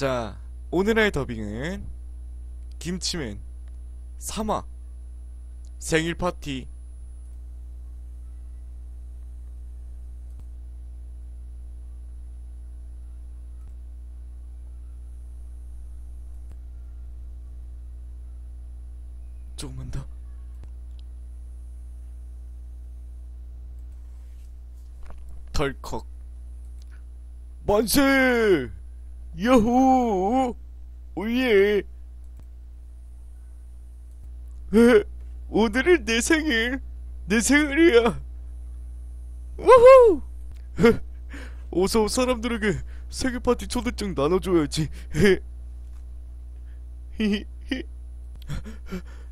자, 오늘의 더빙은 김치맨 3화 생일 파티. 조금만 더. 덜컥. 만세 야호 오예. 에, 오늘은 내 생일 내 생일이야. 우후! 에, 어서 사람들에게 생일 파티 초대장 나눠줘야지. 에. 히히히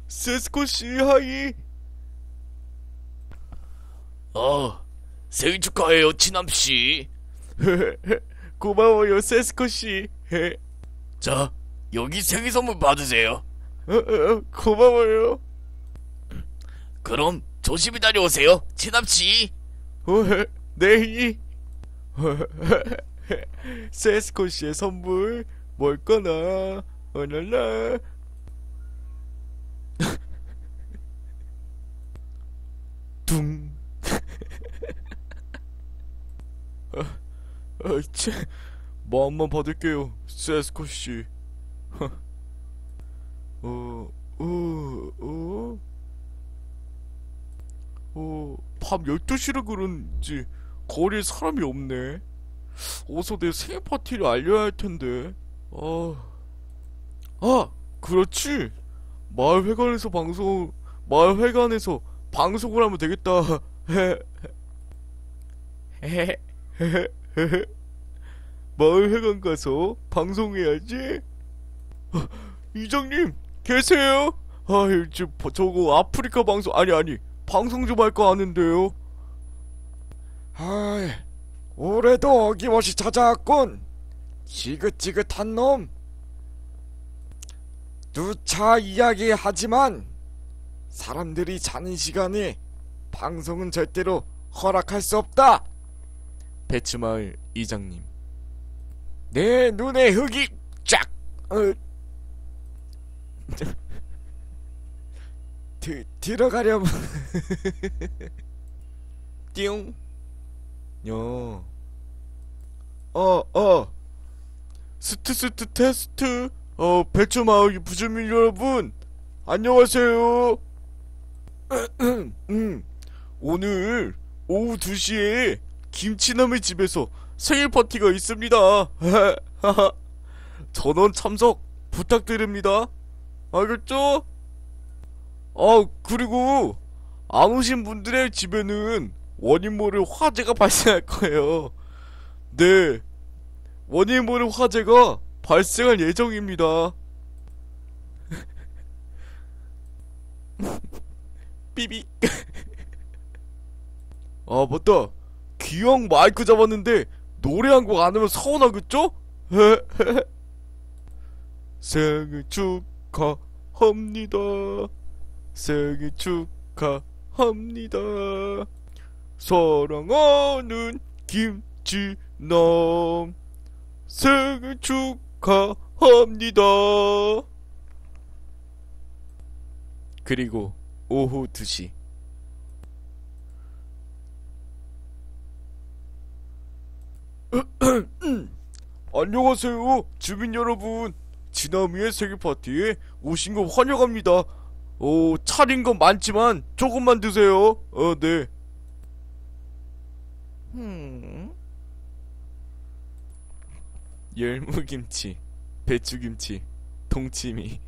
세스코 씨 하이. 어, 생일 축하해요, 치남씨. 고마워요 세스코 씨. 자, 여기 생일 선물 받으세요. 어, 어, 고마워요. 그럼 조심히 다녀오세요, 치남씨. 어, 네이. 세스코 씨의 선물 뭘까나 어랄라 둥 아, 아, 참, 마음만 받을게요, 세스코 씨. 어, 어, 어, 어, 밤 12시라 그런지 거리에 사람이 없네. 어서 내 생일 파티를 알려야 할 텐데. 아, 아, 그렇지. 마을 회관에서 방송, 마을 회관에서 방송을 하면 되겠다. 마을 회관 가서 방송해야지. 아, 이장님 계세요? 아, 저 저거 아프리카 방송 아니 아니 방송 좀 할까 하는데요. 아이, 올해도 어김없이 찾아왔군. 지긋지긋한 놈. 누차 이야기하지만 사람들이 자는 시간에 방송은 절대로 허락할 수 없다. 배추마을 이장님. 내 눈에 흙이 쫙. 어. 드, 들어가려면 띠용. 요. 어 어. 스트 스트 테스트. 어 배추마을 부주민 여러분 안녕하세요. 음. 오늘 오후 2시에 김치남의 집에서 생일 파티가 있습니다. 전원 참석 부탁드립니다. 알겠죠? 아, 그리고 안 오신 분들의 집에는 원인 모를 화재가 발생할 거예요. 네. 원인 모를 화재가 발생할 예정입니다. 삐비. 아, 맞다. 기왕 마이크 잡았는데 노래 한 곡 안 하면 서운하겠죠? 생일 축하합니다. 생일 축하합니다. 사랑하는 김치남 생일 축하합니다. 그리고 오후 2시 안녕하세요 주민 여러분 지나미의 생일 파티에 오신 거 환영합니다 어 차린 건 많지만 조금만 드세요 어 네 음, 열무김치 배추김치 동치미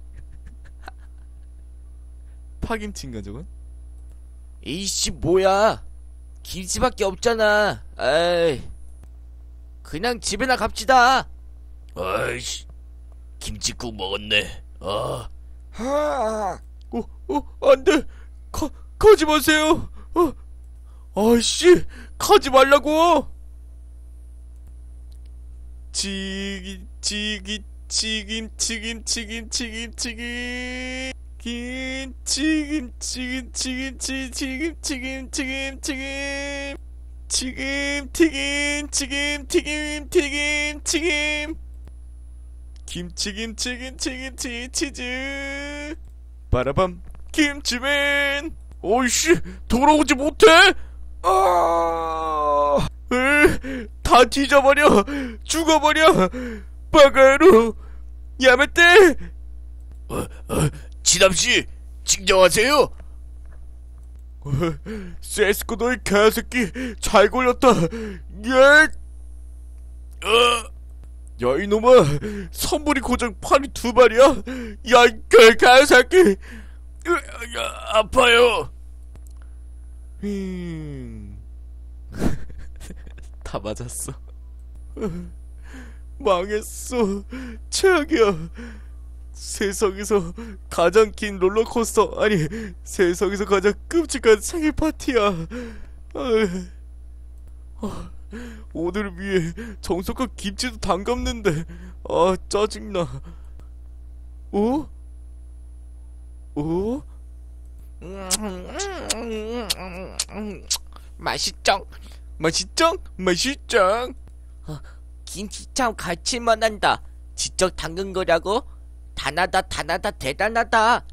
파김치인가 저건? 이씨, 뭐야. 김치밖에 없잖아. 에이. 그냥 집에나 갑시다. 아이씨, 김치국 먹었네. 아, 하. 어, 어, 안 돼! 가, 가지 마세요! 어, 아이씨! 가지 말라고! 치기, 치기, 치김, 치김, 치김, 치김, 치김! 김, 치김, 치김, 치, 치김, 치김, 치김, 치김! 치김, 튀김, 치김, 튀김, 튀김, 치김! 김치 김치 김치 김치 치즈. 빠라밤 김치맨. 오이씨 돌아오지 못해. 아, 으, 다 뒤져버려. 죽어버려. 빠가루 야매떼. 지담씨 진정하세요 세스코 너이 개새끼 잘 걸렸다. 예. 어. 야 이놈아 선물이 고작 팔이 두 발이야? 야이 개새끼. 으, 야, 아파요. 음. 다 맞았어. 망했어. 최악이야 세상에서 가장 긴 롤러코스터 아니 세상에서 가장 끔찍한 생일 파티야 아유. 아, 오늘을 위해 정석한 김치도 담갔는데 아 짜증나 어? 어? 맛있죠 맛있짱? 맛있짱 김치 참 갈칠만한다 직접 담근 거라고? 단하다 단하다 대단하다.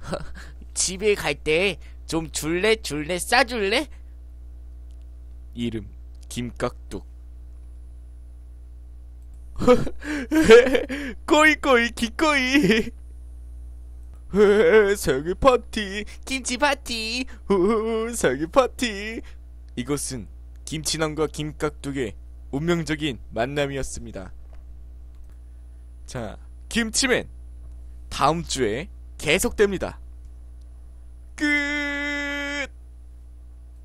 집에 갈 때 좀 줄래 줄래 싸줄래? 이름 김깍둑. 꼬이꼬이 기꼬이. 생일 파티 김치 파티. 후, 생일 파티. 이것은 김치남과 김깍둑의 운명적인 만남이었습니다. 자 김치맨 다음 주에 계속됩니다. 끝